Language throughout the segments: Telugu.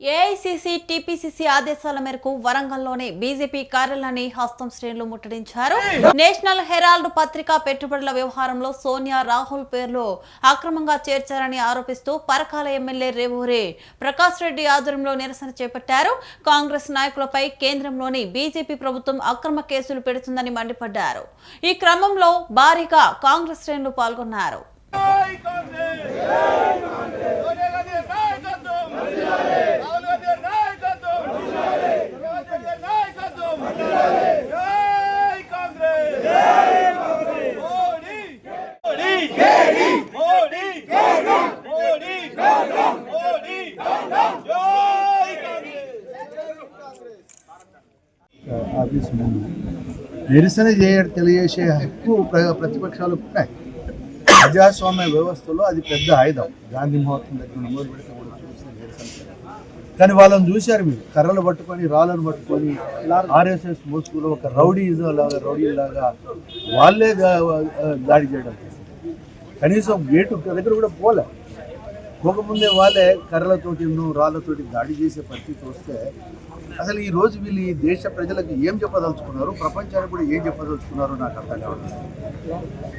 ఏఐసిసి టీపీసీసీ ఆదేశాల మేరకు వరంగల్లోని బీజేపీ కార్యాలయాన్ని హస్తం శ్రేణులు ముట్టడించారు. నేషనల్ హెరాల్డ్ పత్రికా పెట్టుబడుల వ్యవహారంలో సోనియా రాహుల్ పేర్లు అక్రమంగా చేర్చారని ఆరోపిస్తూ పరకాల ఎమ్మెల్యే రేవూరి ప్రకాష్ రెడ్డి ఆధ్వర్యంలో నిరసన చేపట్టారు. కాంగ్రెస్ నాయకులపై కేంద్రంలోని బీజేపీ ప్రభుత్వం అక్రమ కేసులు పెడుతుందని మండిపడ్డారు. ఈ క్రమంలో భారీగా కాంగ్రెస్ శ్రేణులు పాల్గొన్నారు జై కాంగ్రెస్ జై కాంగ్రెస్ సోనియా గాంధీ నాయకత్వం రాహుల్ గాంధీ నాయకత్వం రాహుల్ గాంధీ నాయకత్వం జై కాంగ్రెస్ జై కాంగ్రెస్ మోడీ మోడీ జై మోడీ మోడీ మోడీ జై కాంగ్రెస్ ఆఫీస్ ముందు. నిరసన చేయ తెలియజేసే హక్కు ప్ర- ప్రతిపక్షాలకు ఉన్నాయి. ప్రజాస్వామ్య వ్యవస్థలో అది పెద్ద ఆయుధం. గాంధీ మహోత్సవం దగ్గర నమోదు పెడితే కూడా చూస్తే నిరసన. కానీ వాళ్ళని చూశారు మీరు. కర్రలు పట్టుకొని రాళ్ళను పట్టుకొని ఆర్ఎస్ఎస్ మోసుకులో ఒక రౌడీ లాగా రౌడీ లాగా వాళ్ళే దాడి చేయడం. కనీసం గేటు దగ్గర కూడా పోలే. పోకముందే వాళ్ళే కర్రలతోటి రాళ్ళతోటి దాడి చేసే పరిస్థితి వస్తే అసలు ఈ రోజు వీళ్ళు ఈ దేశ ప్రజలకు ఏం చెప్పదలుచుకున్నారు? ప్రపంచానికి కూడా ఏం చెప్పదలుచుకున్నారో నాకు అర్థం కావట్లేదు.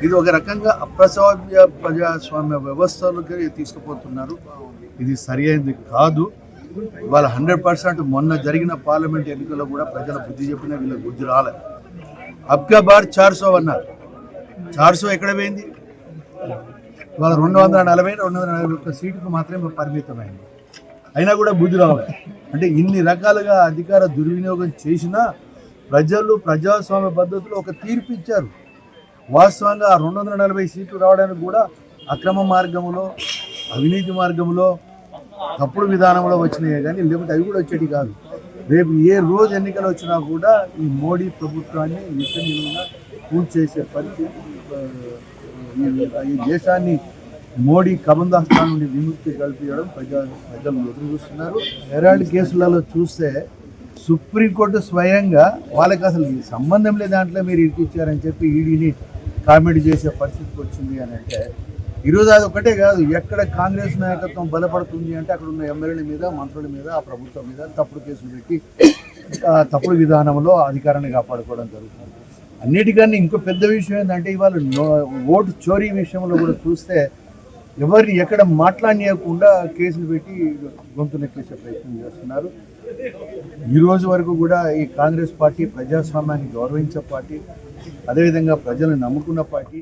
ఇది ఒక రకంగా అప్రజాస్వామ్య ప్రజాస్వామ్య వ్యవస్థలకి తీసుకుపోతున్నారు. ఇది సరి అయింది కాదు. వాళ్ళ హండ్రెడ్ పర్సెంట్ మొన్న జరిగిన పార్లమెంట్ ఎన్నికల్లో కూడా ప్రజల బుద్ధి చెప్పినా వీళ్ళకి బుద్ధి రాలే. అబ్కా బార్ చార్ అన్నారు. చార్సో ఎక్కడ పోయింది? ఇవాళ రెండు వందల నలభై రెండు వందల నలభై ఒక్క సీటుకు మాత్రమే పరిమితమైంది. అయినా కూడా బుద్ధి రావాలి అంటే ఇన్ని రకాలుగా అధికార దుర్వినియోగం చేసినా ప్రజలు ప్రజాస్వామ్య పద్ధతిలో ఒక తీర్పు ఇచ్చారు. వాస్తవంగా రెండు వందల నలభై సీట్లు రావడానికి కూడా అక్రమ మార్గంలో అవినీతి మార్గంలో తప్పుడు విధానంలో వచ్చినాయి కానీ లేకపోతే అవి కూడా వచ్చేటి కాదు. రేపు ఏ రోజు ఎన్నికలు వచ్చినా కూడా ఈ మోడీ ప్రభుత్వాన్ని నిత్య పూర్తి చేసే పరిస్థితి ఈ- ఈ దేశాన్ని మోడీ కమందాస్థానం నుండి విముక్తి కల్పించడం ప్రజా ప్రజలు ఎదురు చూస్తున్నారు. హెరాల్డ్ కేసులలో చూస్తే సుప్రీంకోర్టు స్వయంగా వాళ్ళకి అసలు సంబంధం లేదు దాంట్లో మీరు ఇరికిచ్చారని చెప్పి ఈడీని కామెంట్ చేసే పరిస్థితికి వచ్చింది అని అంటే ఈరోజు అది ఒకటే కాదు ఎక్కడ కాంగ్రెస్ నాయకత్వం బలపడుతుంది అంటే అక్కడ ఉన్న ఎమ్మెల్యేల మీద మంత్రుల మీద ఆ ప్రభుత్వం మీద తప్పుడు కేసులు పెట్టి ఆ, తప్పుడు విధానంలో అధికారాన్ని కాపాడుకోవడం జరుగుతుంది. అన్నిటికన్నా ఇంకో పెద్ద విషయం ఏంటంటే ఇవాళ ఓటు చోరీ విషయంలో కూడా చూస్తే ఎవరిని ఎక్కడ మాట్లాడనీయకుండా కేసులు పెట్టి గొంతు నెక్కేసే ప్రయత్నం చేస్తున్నారు. ఈరోజు వరకు కూడా ఈ కాంగ్రెస్ పార్టీ ప్రజాస్వామ్యాన్ని గౌరవించే పార్టీ అదేవిధంగా ప్రజలను నమ్ముకున్న పార్టీ.